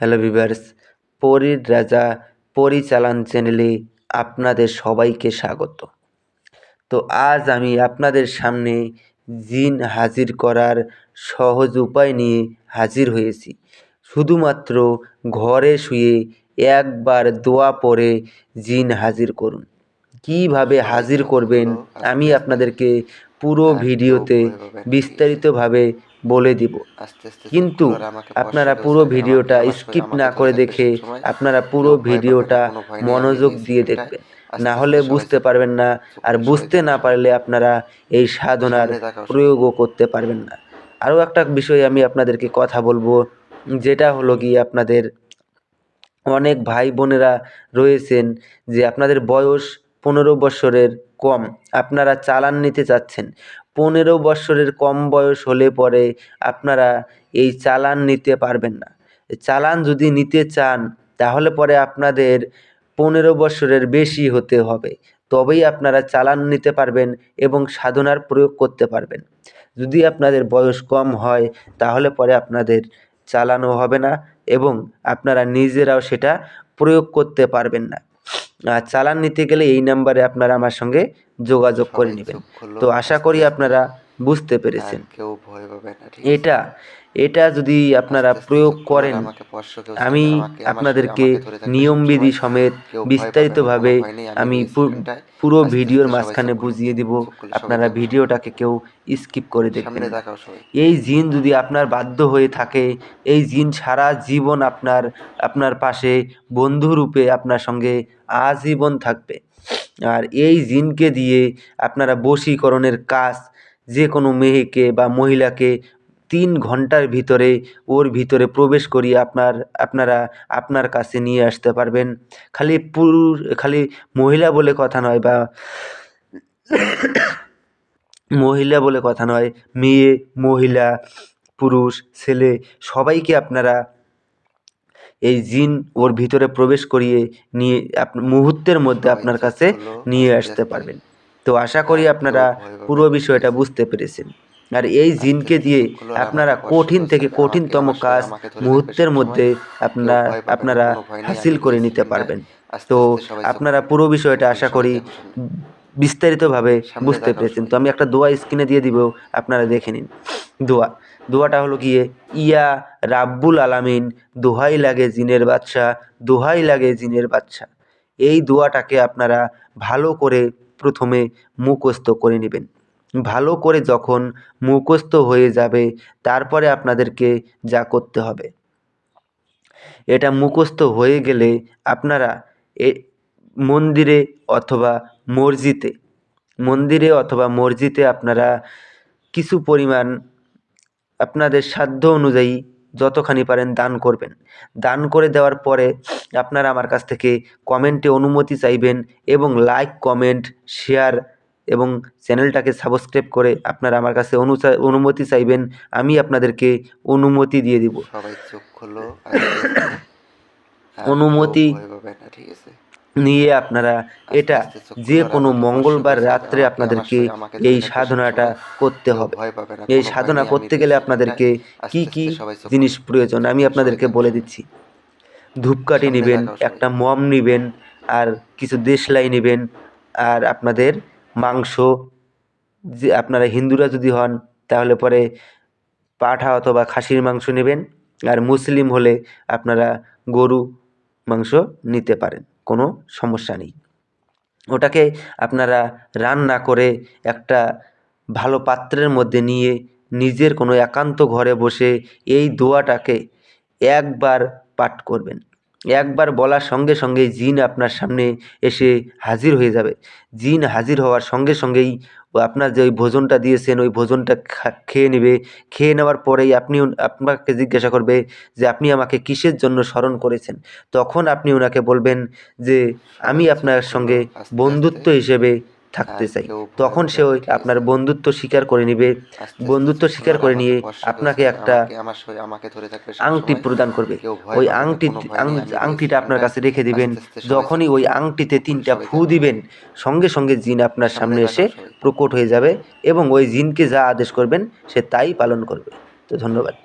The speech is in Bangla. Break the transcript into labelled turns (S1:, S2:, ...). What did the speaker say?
S1: হ্যালো ভিভার্স পরীর রাজা পরিচালন চ্যানেলে আপনাদের সবাইকে স্বাগত। তো আজ আমি আপনাদের সামনে জিন হাজির করার সহজ উপায় নিয়ে হাজির হয়েছি। শুধুমাত্র ঘরে শুয়ে একবার দোয়া পরে জিন হাজির করুন। কীভাবে হাজির করবেন আমি আপনাদেরকে পুরো ভিডিওতে বিস্তারিতভাবে বলে দিব। কিন্তু আপনারা পুরো ভিডিওটা স্কিপ না করে দেখে আপনারা পুরো ভিডিওটা মনোযোগ দিয়ে দেখবেন। না হলে বুঝতে পারবেন না আর বুঝতে না পারলে আপনারা এই সাধনার প্রয়োগও করতে পারবেন না। আরও একটা বিষয় আমি আপনাদেরকে কথা বলব যেটা হলো কি আপনাদের অনেক ভাই বোনেরা রয়েছেন যে আপনাদের বয়স পনেরো বৎসরের কম। আপনারা চালান নিতে চাচ্ছেন। পনেরো বৎসরের কম বয়স হলে পরে আপনারা এই চালান নিতে পারবেন না। চালান যদি নিতে চান, তাহলে পরে আপনাদের পনেরো বৎসরের বেশি হতে হবে। তবেই আপনারা চালান নিতে পারবেন এবং সাধনার প্রয়োগ করতে পারবেন। যদি আপনাদের বয়স কম হয়, তাহলে পরে আপনাদের চালানো হবে না এবং আপনারা নিজেরাও সেটা প্রয়োগ করতে পারবেন না। চালান নিতে গেলে এই নাম্বারে আপনারা আমার সঙ্গে যোগাযোগ করে নেবেন। তো আশা করি আপনারা বুঝতে পেরেছেন।
S2: কেউ ভয় পাবে না ঠিক
S1: এটা এটা যদি আপনারা প্রয়োগ করেন আমি আপনাদেরকে নিয়মবিধি সমেত বিস্তারিতভাবে আমি পুরো ভিডিওর মাঝখানে বুঝিয়ে দিব আপনারা ভিডিওটাকে কেউ স্কিপ করে দেখবেন।
S2: সামনে
S1: না।
S2: তাকাও সবাই।
S1: এই জিন যদি আপনার বাধ্য হয়ে থাকে এই জিন সারা জীবন আপনার আপনার পাশে বন্ধুরূপে আপনার সঙ্গে আজীবন থাকবে। আর এই জিনকে দিয়ে আপনারা বশীকরণের কাজ যে কোনো মেয়েকে বা মহিলাকে তিন ঘণ্টার ভিতরে ওর ভিতরে প্রবেশ করিয়ে আপনার আপনারা আপনার কাছে নিয়ে আসতে পারবেন। খালি পুরুষ খালি মহিলা বলে কথা নয় বা মহিলা বলে কথা নয় মেয়ে মহিলা পুরুষ ছেলে সবাইকে আপনারা এই জিন ওর ভিতরে প্রবেশ করিয়ে নিয়ে মুহূর্তের মধ্যে আপনার কাছে নিয়ে আসতে পারবেন। তো আশা করি আপনারা পুরো বিষয়টা বুঝতে পেরেছেন। আর এই জিনকে দিয়ে আপনারা কঠিন থেকে কঠিনতম কাজ মুহূর্তের মধ্যে আপনারা আপনারা হাসিল করে নিতে পারবেন। তো আপনারা পুরো বিষয়টা আশা করি বিস্তারিতভাবে বুঝতে পেরেছেন। তো আমি একটা দোয়া স্ক্রিনে দিয়ে দিব আপনারা দেখে নিন। দোয়া। দোয়াটা হলো গিয়ে ইয়া রাব্বুল আলামিন দোহাই লাগে জিনের বাচ্চা দোহাই লাগে জিনের বাচ্চা এই দোয়াটাকে আপনারা ভালো করে প্রথমে মুখস্থ করে নেবেন। ভালো করে যখন মুখস্থ হয়ে যাবে, তারপরে আপনাদেরকে যা করতে হবে। এটা মুখস্থ হয়ে গেলে আপনারা এ মন্দিরে অথবা মসজিদে, মন্দিরে অথবা মসজিদে আপনারা কিছু পরিমাণ আপনাদের সাধ্য অনুযায়ী যতখানি পারেন দান করবেন। দান করে দেওয়ার পরে আপনারা আমার কাছ থেকে কমেন্টে অনুমতি চাইবেন এবং লাইক কমেন্ট শেয়ার এবং চ্যানেলটাকে সাবস্ক্রাইব করে আপনারা আমার কাছে অনুচা- অনুমতি চাইবেন আমি আপনাদেরকে অনুমতি দিয়ে দিব।
S2: সবাই চোখ খোলো
S1: অনুমতি
S2: ভয় পাবে না ঠিক আছে
S1: নিয়ে আপনারা এটা যে কোনো মঙ্গলবার রাত্রে আপনাদেরকে এই সাধনাটা করতে হবে। এই সাধনা করতে গেলে আপনাদেরকে কি কি জিনিস প্রয়োজন আমি আপনাদেরকে বলে দিচ্ছি। ধূপকাঠি নেবেন একটা মম নেবেন আর কিছু দেশলাই নেবেন আর আপনাদের মাংস। যে আপনারা হিন্দুরা যদি হন তাহলে পরে পাঠা অথবা খাসির মাংস নেবেন আর মুসলিম হলে আপনারা গরু মাংস নিতে পারেন। কোনো সমস্যা নেই। ওটাকে আপনারা রান্না করে একটা ভালো পাত্রের মধ্যে নিয়ে নিজের কোনো একান্ত ঘরে বসে এই দোয়াটাকে একবার পাঠ করবেন। একবার বলার সঙ্গে সঙ্গে জিন আপনার সামনে এসে হাজির হয়ে যাবে। জিন হাজির হওয়ার সঙ্গে সঙ্গেই আপনার যে ওই ভোজনটা দিয়েছেন ওই ভোজনটা খা- খেয়ে নেবে। খেয়ে নেওয়ার পরেই আপনি আপনাকে জিজ্ঞাসা করবে যে আপনি আমাকে কিসের জন্য স্মরণ করেছেন? তখন আপনি ওনাকে বলবেন যে আমি আপনার সঙ্গে বন্ধুত্ব হিসেবে থাকতে চাই তখন সে ওই আপনার বন্ধুত্ব স্বীকার করে নেবে। বন্ধুত্ব স্বীকার করে নিয়ে আপনাকে একটা আংটি প্রদান করবে। ওই আংটি আংটিটা আপনার কাছে রেখে দিবেন। যখনই ওই আংটিতে তিনটা ফু দিবেন সঙ্গে সঙ্গে জিন আপনার
S2: সামনে
S1: এসে প্রকট হয়ে যাবে এবং ওই জিনকে যা আদেশ করবেন সে তাই পালন করবে। তো ধন্যবাদ।